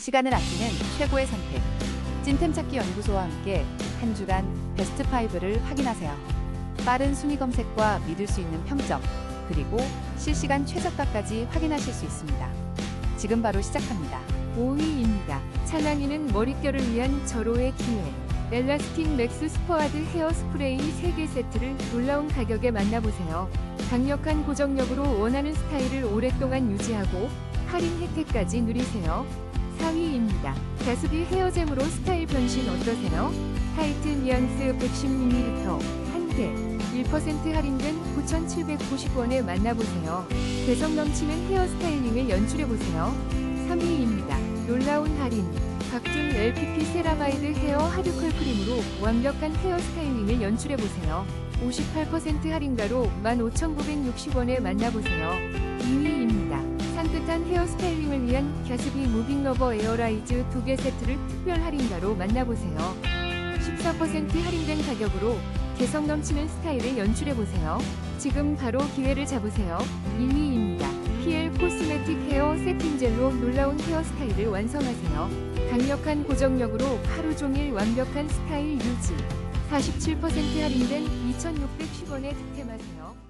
시간을 아끼는 최고의 선택. 찐템 찾기 연구소와 함께 한 주간 베스트 5를 확인하세요. 빠른 순위 검색과 믿을 수 있는 평점, 그리고 실시간 최저가까지 확인하실 수 있습니다. 지금 바로 시작합니다. 5위입니다. 찰랑이는 머릿결을 위한 절호의 기회. 엘라스틴 맥스 스퍼와드 헤어 스프레이 3개 세트를 놀라운 가격에 만나보세요. 강력한 고정력으로 원하는 스타일을 오랫동안 유지하고 할인 혜택까지 누리세요. 4위입니다. 가스비 헤어잼으로 스타일 변신 어떠세요? 타이트 뉘앙스 110ml 1개 1% 할인된 9,790원에 만나보세요. 개성 넘치는 헤어 스타일링을 연출해보세요. 3위입니다. 놀라운 할인. 각종 LPP 세라마이드 헤어 하드컬 크림으로 완벽한 헤어 스타일링을 연출해보세요. 58% 할인가로 15,960원에 만나보세요. 2위입니다. 산뜻한 헤어 스타일링을 위한 갸스비 무빙 러버 에어라이즈 2개 세트를 특별 할인가로 만나보세요. 14% 할인된 가격으로 개성 넘치는 스타일을 연출해보세요. 지금 바로 기회를 잡으세요. 1위입니다. PL 코스메틱 헤어 세팅 젤로 놀라운 헤어 스타일을 완성하세요. 강력한 고정력으로 하루 종일 완벽한 스타일 유지. 47% 할인된 2,610원에 득템하세요.